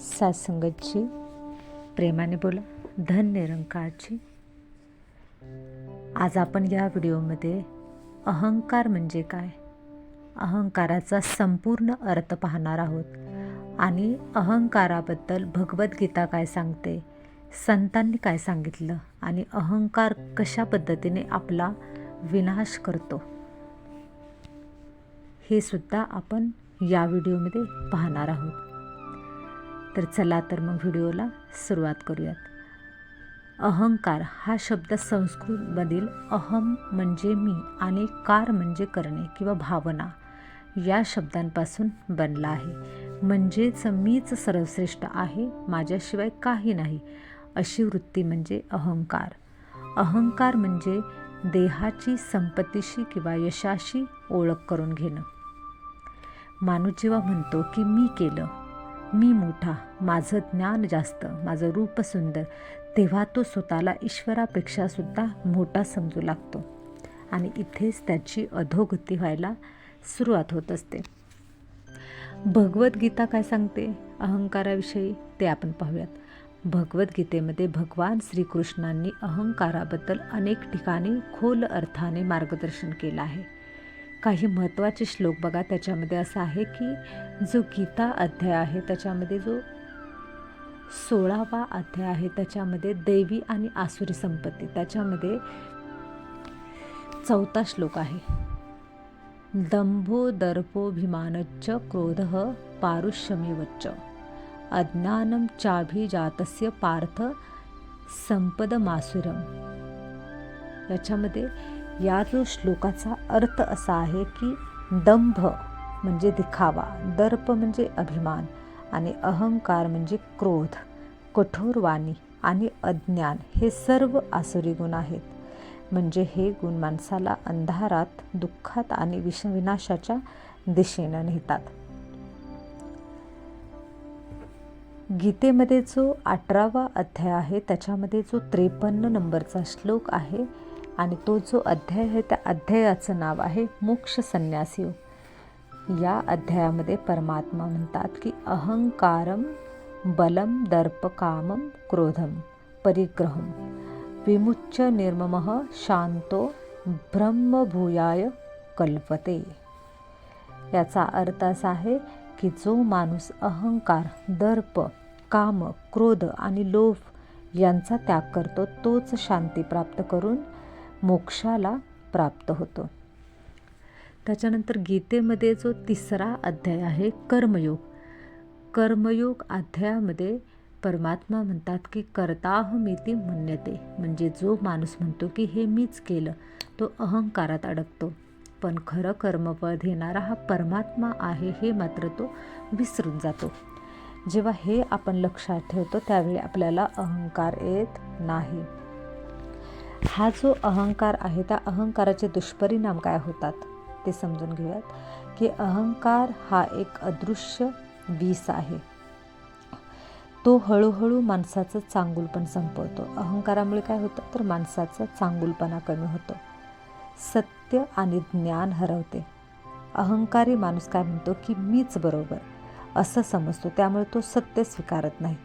सासंगतची प्रेमाने बोला धन निरंकारची. आज आपण या व्हिडिओमध्ये अहंकार म्हणजे काय? अहंकाराचा संपूर्ण अर्थ पाहणार आहोत. आणि अहंकाराबद्दल भगवद्गीता काय सांगते संतांनी काय सांगितलं आणि अहंकार कशा पद्धतीने आपला विनाश करतो हे सुद्धा आपण या व्हिडिओमध्ये पाहणार आहोत. तर चला तर मग व्हिडिओला सुरुवात करूयात. अहंकार हा शब्द संस्कृतमधील अहम म्हणजे मी आणि कार म्हणजे करणे किंवा भावना या शब्दांपासून बनला आहे. म्हणजेच मीच सर्वश्रेष्ठ आहे माझ्याशिवाय काही नाही अशी वृत्ती म्हणजे अहंकार. अहंकार म्हणजे देहाची संपत्तीशी किंवा यशाशी ओळख करून घेणं. माणूस जेव्हा म्हणतो की मी केलं मी मोठा माझं ज्ञान जास्त माझं रूप सुंदर तेव्हा तो स्वतःला ईश्वरापेक्षा सुद्धा मोठा समजू लागतो. आणि इथेच त्याची अधोगती व्हायला सुरुवात होत असते. भगवद्गीता काय सांगते? अहंकाराविषयी ते आपण पाहूयात. भगवद्गीतेमध्ये भगवान श्रीकृष्णांनी अहंकाराबद्दल अनेक ठिकाणी खोल अर्थाने मार्गदर्शन केलं आहे. काही महत्त्वाचे श्लोक बघा. त्याच्यामध्ये असं आहे की जो गीता अध्याय आहे त्याच्यामध्ये जो सोळावा अध्याय आहे त्याच्यामध्ये दैवी आणि आसुरी संपत्ती. त्याच्यामध्ये चौथा श्लोक आहे. दंभो दर्पोभिमानच्च क्रोध पारुष्यमेवच्च. अज्ञानम चाभिजातस्य पार्थ संपदमासुरम. याच्यामध्ये या जो श्लोकाचा अर्थ असा आहे की दंभ म्हणजे दिखावा दर्प म्हणजे अभिमान आणि अहंकार म्हणजे क्रोध कठोर वाणी आणि अज्ञान हे सर्व आसुरी गुण आहेत. म्हणजे हे गुण माणसाला अंधारात दुःखात आणि विष विनाशाच्या दिशेनं नेतात. गीतेमध्ये जो अठरावा अध्याय आहे त्याच्यामध्ये जो त्रेपन्न नंबरचा श्लोक आहे आणि तो जो अध्याय आहे त्या अध्यायाचं नाव आहे मोक्ष संन्यासी. या अध्यायामध्ये परमात्मा म्हणतात की अहंकारम बलम दर्प कामम क्रोधम परिग्रहम विमुच्च निर्मम शांतो ब्रह्मभूयाय कल्पते. याचा अर्थ असा आहे की जो माणूस अहंकार दर्प काम क्रोध आणि लोभ यांचा त्याग करतो तोच शांती प्राप्त करून मोक्षाला प्राप्त होतो. त्याच्यानंतर गीतेमध्ये जो तिसरा अध्याय आहे कर्मयोग. कर्मयोग अध्यायामध्ये परमात्मा म्हणतात की कर्ताहमिती मन्यते. म्हणजे जो माणूस म्हणतो की हे मीच केलं तो अहंकारात अडकतो. पण खरं कर्मफळ देणारा हा परमात्मा आहे हे मात्र तो विसरून जातो. जेव्हा हे आपण लक्षात ठेवतो त्यावेळी आपल्याला अहंकार येत नाही. हा जो अहंकार आहे त्या अहंकाराचे दुष्परिणाम काय होतात ते समजून घेऊयात. की अहंकार हा एक अदृश्य विष आहे. तो हळूहळू माणसाचं चांगुलपण संपवतो. अहंकारामुळे काय होतं? तर माणसाचा चांगुलपणा कमी होतो. सत्य आणि ज्ञान हरवते. अहंकारी माणूस काय म्हणतो? की मीच बरोबर असं समजतो. त्यामुळे तो सत्य स्वीकारत नाही.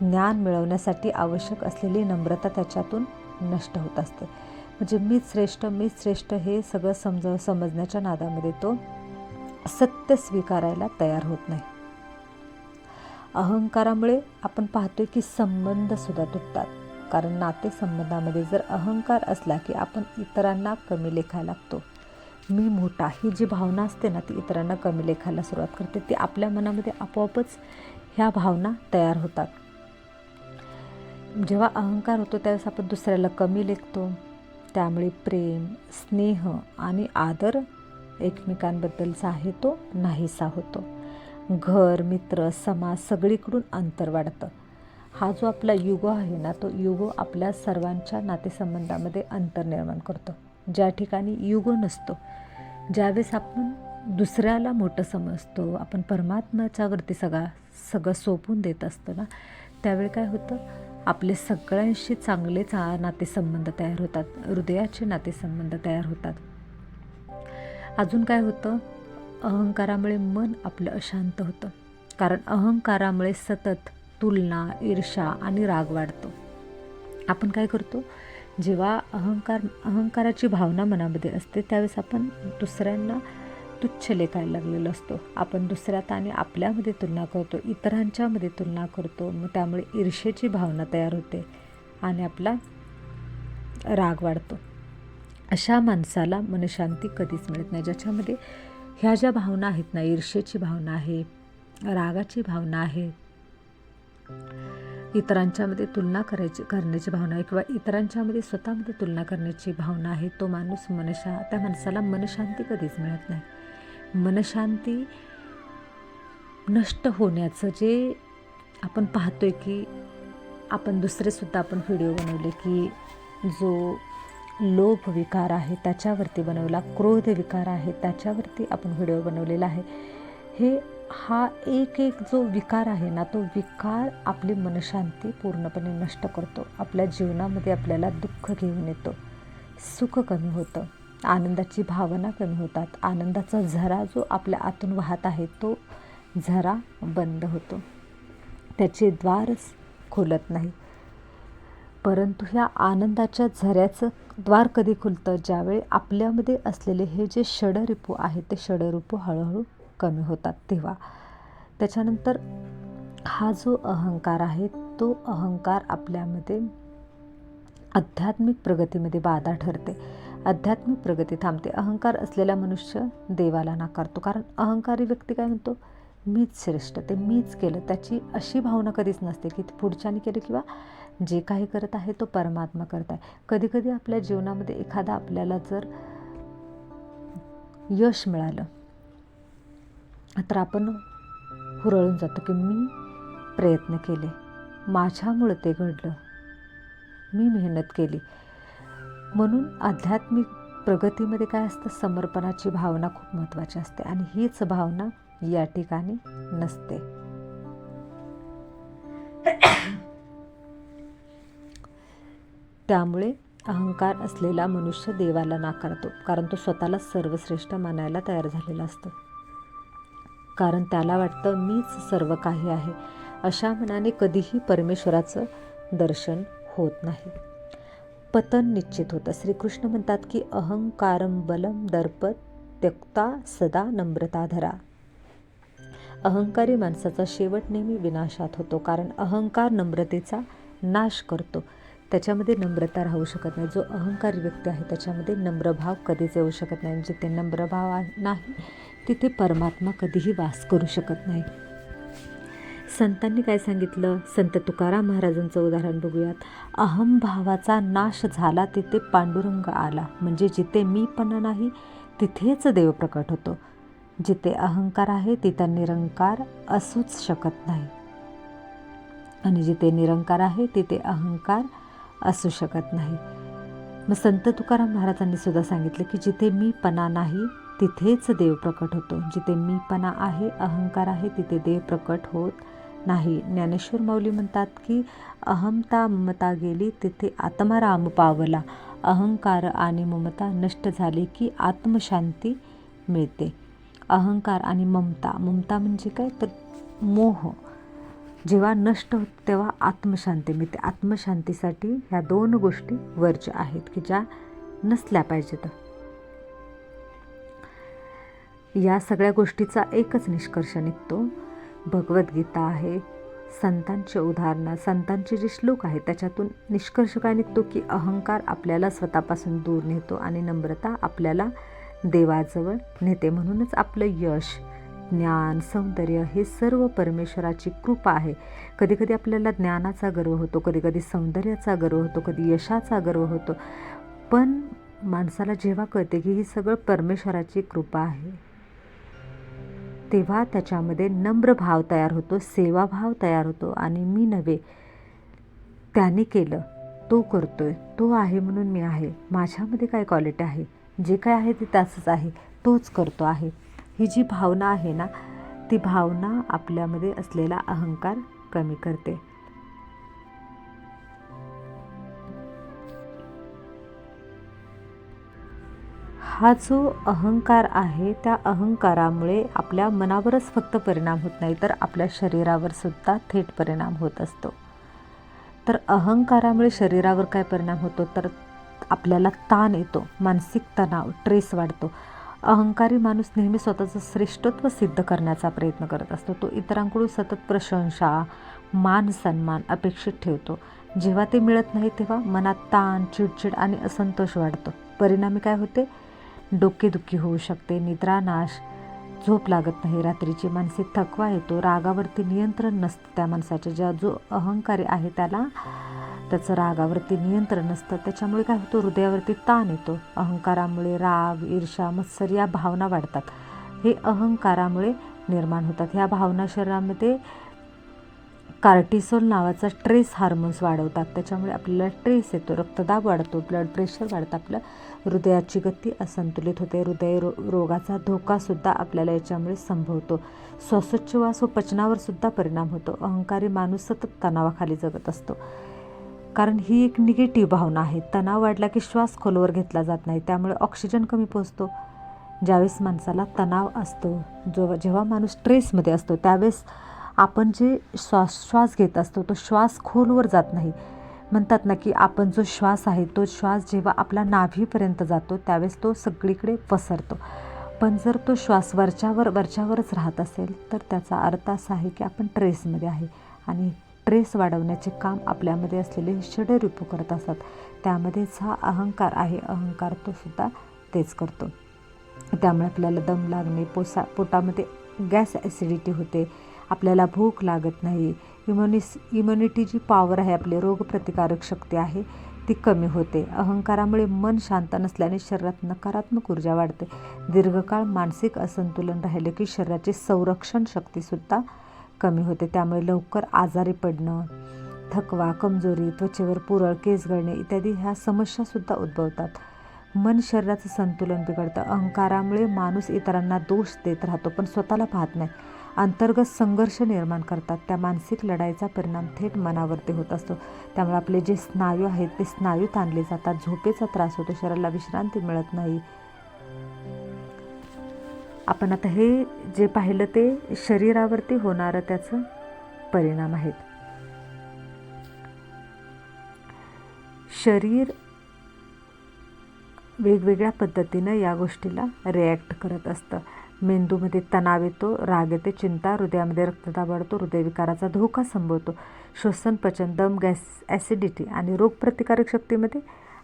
ज्ञान मिळवण्यासाठी आवश्यक असलेली नम्रता त्याच्यातून नष्ट होत असते. म्हणजे मीच श्रेष्ठ मीच श्रेष्ठ हे सगळं समज समजण्याच्या नादामध्ये तो सत्य स्वीकारायला तयार होत नाही. अहंकारामुळे आपण पाहतोय की संबंधसुद्धा तुटतात. कारण नातेसंबंधामध्ये जर अहंकार असला की आपण इतरांना कमी लेखायला लागतो. मी मोठा ही जी भावना असते ना ती इतरांना कमी लेखायला सुरुवात करते. ती आपल्या मनामध्ये आपोआपच ह्या भावना तयार होतात. जेव्हा अहंकार होतो त्यावेळेस आपण दुसऱ्याला कमी लेखतो. त्यामुळे प्रेम स्नेह आणि आदर एकमेकांबद्दलचा आहे तो नाहीसा होतो. घर मित्र समाज सगळीकडून अंतर वाढतं. हा जो आपला युग आहे ना तो युग आपल्या सर्वांच्या नातेसंबंधामध्ये अंतर निर्माण करतो. ज्या ठिकाणी युग नसतो ज्यावेळेस आपण दुसऱ्याला मोठं समजतो आपण परमात्म्याच्यावरती सगळा सगळं सोपून देत असतो ना त्यावेळी काय होतं? आपले सगळ्यांशी चांगले चा नातेसंबंध तयार होतात. हृदयाचे नातेसंबंध तयार होतात. अजून काय होतं? अहंकारामुळे मन आपलं अशांत होतं. कारण अहंकारामुळे सतत तुलना ईर्षा आणि राग वाढतो. आपण काय करतो? जेव्हा अहंकार अहंकाराची भावना मनामध्ये असते त्यावेळेस आपण दुसऱ्यांना तुच्छ लेखायला लागलेलो असतो. आपण दुसऱ्यात आणि आपल्यामध्ये तुलना करतो इतरांच्यामध्ये तुलना करतो. मग त्यामुळे ईर्षेची भावना तयार होते आणि आपला राग वाढतो. अशा माणसाला मनशांती कधीच मिळत नाही. ज्याच्यामध्ये ह्या ज्या भावना आहेत ना ईर्षेची भावना आहे रागाची भावना आहे इतरांच्यामध्ये तुलना करायची करण्याची भावना आहे किंवा इतरांच्यामध्ये स्वतःमध्ये तुलना करण्याची भावना आहे तो माणूस मनशा त्या माणसाला मनशांती कधीच मिळत नाही. मनशांती नष्ट होण्याचं जे आपण पाहतो आहे की आपण दुसरेसुद्धा आपण व्हिडिओ बनवले की जो लोभ विकार आहे त्याच्यावरती बनवला क्रोध विकार आहे त्याच्यावरती आपण व्हिडिओ बनवलेला आहे. हे हा एक एक जो विकार आहे ना तो विकार आपली मनशांती पूर्णपणे नष्ट करतो. आपल्या जीवनामध्ये आपल्याला दुःख घेऊन येतो. सुख कमी होतं. आनंदाची भावना कमी होतात. आनंदाचा झरा जो आपल्या आतून वाहत आहे तो झरा बंद होतो. त्याचे द्वारच खोलत नाही परंतु ह्या आनंदाच्या झऱ्याचं द्वार कधी खुलतं? ज्यावेळी आपल्यामध्ये असलेले हे जे षडरिपू आहेत ते षडरिपू हळूहळू कमी होतात तेव्हा. त्याच्यानंतर हा जो अहंकार आहे तो अहंकार आपल्यामध्ये आध्यात्मिक प्रगतीमध्ये बाधा ठरते. आध्यात्मिक प्रगती थांबते. अहंकार असलेला मनुष्य देवाला नाकारतो. कारण अहंकारी व्यक्ती काय म्हणतो? मीच श्रेष्ठ. ते मीच केलं. त्याची अशी भावना कधीच नसते की पुढच्याने केलं किंवा जे काही करत आहे तो परमात्मा करत आहे. कधीकधी आपल्या जीवनामध्ये एखादा आपल्याला जर यश मिळालं तर आपण हुरळून जातो की मी प्रयत्न केले. माझ्यामुळं ते घडलं. मी मेहनत केली. म्हणून आध्यात्मिक प्रगतीमध्ये काय असतं? समर्पणाची भावना खूप महत्त्वाची असते आणि हीच भावना या ठिकाणी नसते. त्यामुळे अहंकार असलेला मनुष्य देवाला नाकारतो कारण तो स्वतःला सर्वश्रेष्ठ मानायला तयार झालेला असतो. कारण त्याला वाटतं मीच सर्व काही आहे. अशा मनाने कधीही परमेश्वराचं दर्शन होत नाही. पतन निश्चित होतं. श्रीकृष्ण म्हणतात की अहंकारम बलम दर्पत त्यक्ता सदा नम्रता धरा. अहंकारी माणसाचा शेवट नेहमी विनाशात होतो कारण अहंकार नम्रतेचा नाश करतो. त्याच्यामध्ये नम्रता राहू शकत नाही. जो अहंकारी व्यक्ती आहे त्याच्यामध्ये नम्रभाव कधीच येऊ शकत नाही. जिथे नम्रभाव नाही तिथे परमात्मा कधीही वास करू शकत नाही. संतांनी काय सांगितलं? संत तुकाराम महाराजांचं उदाहरण बघूयात. अहमभावाचा नाश झाला तिथे पांडुरंग आला. म्हणजे जिथे मीपणा नाही तिथेच देव प्रकट होतो. जिथे अहंकार आहे तिथं निरंकार असूच शकत नाही. आणि जिथे निरंकार आहे तिथे अहंकार असू शकत नाही. मग संत तुकाराम महाराजांनी सुद्धा सांगितलं की जिथे मीपणा नाही तिथेच देव प्रकट होतो. जिथे मीपणा आहे अहंकार आहे तिथे देव प्रकट होत नाही ज्ञानेश्वर माऊली म्हणतात की अहमता ममता गेली तिथे आत्माराम पावला. अहंकार आणि ममता नष्ट झाली की आत्मशांती मिळते. अहंकार आणि ममता ममता म्हणजे काय? तर मोह. जेव्हा नष्ट होत तेव्हा आत्मशांती मिळते. आत्मशांतीसाठी ह्या दोन गोष्टी वर्ज्य आहेत की ज्या नसल्या पाहिजेत. या सगळ्या गोष्टीचा एकच निष्कर्ष निघतो. भगवद्गीता आहे. संतांचे उदाहरणं संतांचे जे श्लोक आहेत त्याच्यातून निष्कर्ष काय निघतो की अहंकार आपल्याला स्वतःपासून दूर नेतो आणि नम्रता आपल्याला देवाजवळ नेते. म्हणूनच आपलं यश ज्ञान सौंदर्य हे सर्व परमेश्वराची कृपा आहे. कधीकधी आपल्याला ज्ञानाचा गर्व होतो कधीकधी सौंदर्याचा गर्व होतो कधी यशाचा गर्व होतो. पण माणसाला जेव्हा कळते की ही सगळं परमेश्वराची कृपा आहे तेव्हा त्याच्यामध्ये नम्र भाव तयार होतो सेवाभाव तयार होतो. आणि मी नव्हे त्याने केलं तो करतो आहे तो आहे म्हणून मी आहे. माझ्यामध्ये काय क्वालिटी आहे? जे काय आहे ते त्याचंच आहे. तोच करतो आहे. ही जी भावना आहे ना ती भावना आपल्यामध्ये असलेला अहंकार कमी करते. हा जो अहंकार आहे त्या अहंकारामुळे आपल्या मनावरच फक्त परिणाम होत नाही तर आपल्या शरीरावर सुद्धा थेट परिणाम होत असतो. तर अहंकारामुळे शरीरावर काय परिणाम होतो? तर आपल्याला ताण येतो मानसिक तणाव ट्रेस वाढतो. अहंकारी माणूस नेहमी स्वतःचं श्रेष्ठत्व सिद्ध करण्याचा प्रयत्न करत असतो. तो इतरांकडून सतत प्रशंसा मान सन्मान अपेक्षित ठेवतो. जेव्हा ते मिळत नाही तेव्हा मनात ताण चिडचिड आणि असंतोष वाढतो. परिणामी काय होते? डोकेदुखी होऊ शकते निद्रानाश झोप लागत नाही रात्रीची मानसिक थकवा येतो रागावरती नियंत्रण नसतं त्या माणसाच्या ज्या जो अहंकारी आहे त्याला त्याचं रागावरती नियंत्रण नसतं त्याच्यामुळे काय होतं हृदयावरती ताण येतो अहंकारामुळे राग ईर्षा मत्सर या भावना वाढतात. हे अहंकारामुळे निर्माण होतात. ह्या भावना शरीरामध्ये कार्टिसोल नावाचा ट्रेस हार्मोन्स वाढवतात. त्याच्यामुळे आपल्याला ट्रेस येतो रक्तदाब वाढतो ब्लड प्रेशर वाढतं आपलं हृदयाची गती असंतुलित होते हृदय रो रोगाचा धोकासुद्धा आपल्याला याच्यामुळे संभवतो. श्वासोच्छवास व पचनावर सुद्धा परिणाम होतो. अहंकारी माणूस सतत तणावाखाली जगत असतो. कारण ही एक निगेटिव्ह भावना आहे. तणाव वाढला की श्वास खोलवर घेतला जात नाही. त्यामुळे ऑक्सिजन कमी पोचतो ज्यावेळेस माणसाला तणाव असतो जो जेव्हा माणूस स्ट्रेसमध्ये असतो त्यावेळेस आपण जे श्वास श्वास घेत असतो तो श्वास खोलवर जात नाही. म्हणतात ना की आपण जो श्वास आहे तो श्वास जेव्हा आपला नाभीपर्यंत जातो त्यावेळेस तो सगळीकडे पसरतो. पण जर तो श्वास वरच्यावर वरच्यावरच राहत असेल तर त्याचा अर्थ असा आहे की आपण ट्रेसमध्ये आहे आणि ट्रेस वाढवण्याचे काम आपल्यामध्ये असलेले षडरूप करत असतात. त्यामध्येच हा अहंकार आहे अहंकार तो सुद्धा तेच करतो. त्यामुळे आपल्याला दम लागणे पोसा पोटामध्ये गॅस ॲसिडिटी होते आपल्याला भूक लागत नाही. इम्युनिस इम्युनिटी जी पॉवर आहे आपली रोगप्रतिकारक शक्ती आहे ती कमी होते. अहंकारामुळे मन शांत नसल्याने शरीरात नकारात्मक ऊर्जा वाढते. दीर्घकाळ मानसिक असंतुलन राहिले की शरीराची संरक्षण शक्तीसुद्धा कमी होते. त्यामुळे लवकर आजारी पडणं थकवा कमजोरी त्वचेवर पुरळ केस गळणे इत्यादी ह्या समस्यासुद्धा उद्भवतात. मन शरीराचं संतुलन बिघडतं. अहंकारामुळे माणूस इतरांना दोष देत राहतो पण स्वतःला पाहत नाही. अंतर्गत संघर्ष निर्माण करतात. त्या मानसिक लढाईचा परिणाम थेट मनावरती होत असतो. त्यामुळे आपले जे स्नायू आहेत ते स्नायू ताणले जातात. झोपेचा त्रास होतो. शरीराला विश्रांती मिळत नाही. आपण आता हे जे पाहिलं ते शरीरावरती होणारं त्याचं परिणाम आहेत. शरीर वेगवेगळ्या पद्धतीनं या गोष्टीला रिॲक्ट करत असतं. मेंदूमध्ये तणाव येतो राग येते चिंता हृदयामध्ये रक्तदाब वाढतो हृदयविकाराचा धोका संभवतो. श्वसन पचन दम गॅस ॲसिडिटी आणि रोगप्रतिकारक शक्तीमध्ये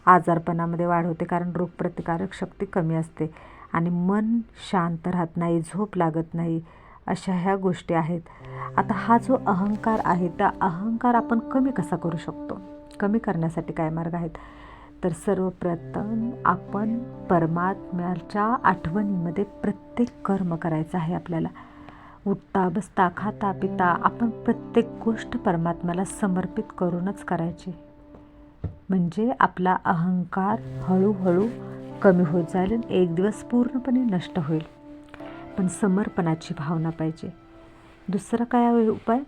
आजारपणामध्ये वाढ होते कारण रोगप्रतिकारक शक्ती कमी असते. आणि मन शांत राहत नाही झोप लागत नाही अशा ह्या गोष्टी आहेत. आता हा जो अहंकार आहे त्या अहंकार आपण कमी कसा करू शकतो? कमी करण्यासाठी काय मार्ग आहेत? तर सर्वप्रथम आपण परमात्म्याच्या आठवणीमध्ये प्रत्येक कर्म करायचं आहे आपल्याला. उठता बसता खाता पिता आपण प्रत्येक गोष्ट परमात्म्याला समर्पित करूनच करायची. म्हणजे आपला अहंकार हळूहळू कमी होत जाईल एक दिवस पूर्णपणे नष्ट होईल. पण समर्पणाची भावना पाहिजे. दुसरं काय उपाय?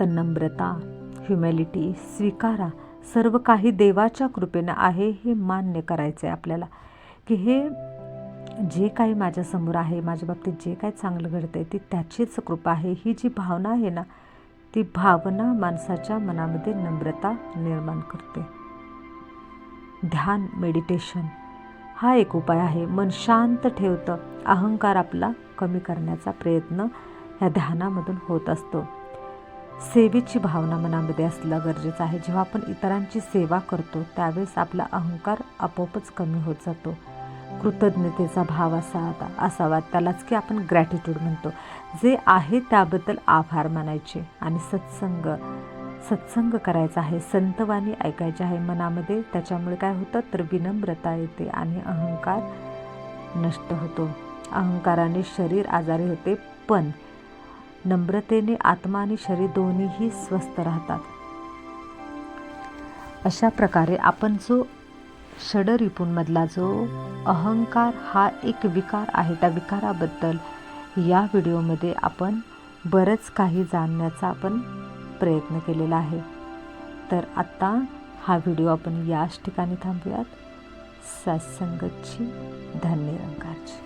तर नम्रता ह्युमॅलिटी स्वीकारा. सर्व काही देवाच्या कृपेनं आहे हे मान्य करायचं आहे आपल्याला. की हे जे काही माझ्यासमोर आहे माझ्या बाबतीत जे काही चांगलं घडतं आहे ती त्याचीच कृपा आहे. ही जी भावना आहे ना ती भावना माणसाच्या मनामध्ये नम्रता निर्माण करते. ध्यान मेडिटेशन हा एक उपाय आहे. मन शांत ठेवतं. अहंकार आपला कमी करण्याचा प्रयत्न ह्या ध्यानामधून होत असतो. सेवेची भावना मनामध्ये असणं गरजेचं आहे. जेव्हा आपण इतरांची सेवा करतो त्यावेळेस आपला अहंकार आपोआपच कमी होत जातो. कृतज्ञतेचा भाव असा असावा त्यालाच की आपण ग्रॅटिट्यूड म्हणतो. जे आहे त्याबद्दल आभार मानायचे आणि सत्संग सत्संग करायचा आहे. संतवाणी ऐकायचे आहे मनामध्ये त्याच्यामुळे काय होतं? तर विनम्रता येते आणि अहंकार नष्ट होतो. अहंकाराने शरीर आजारी होते पण नम्रतेने आत्मा आणि शरीर दोन्हीही स्वस्थ राहतात. अशा प्रकारे आपण जो षडरिपूंमधला जो अहंकार हा एक विकार आहे त्या विकाराबद्दल या व्हिडिओमध्ये आपण बरंच काही जाणण्याचा आपण प्रयत्न केलेला आहे. तर आत्ता हा व्हिडिओ आपण याच ठिकाणी थांबूयात. सत्संगतची धन निरंकारची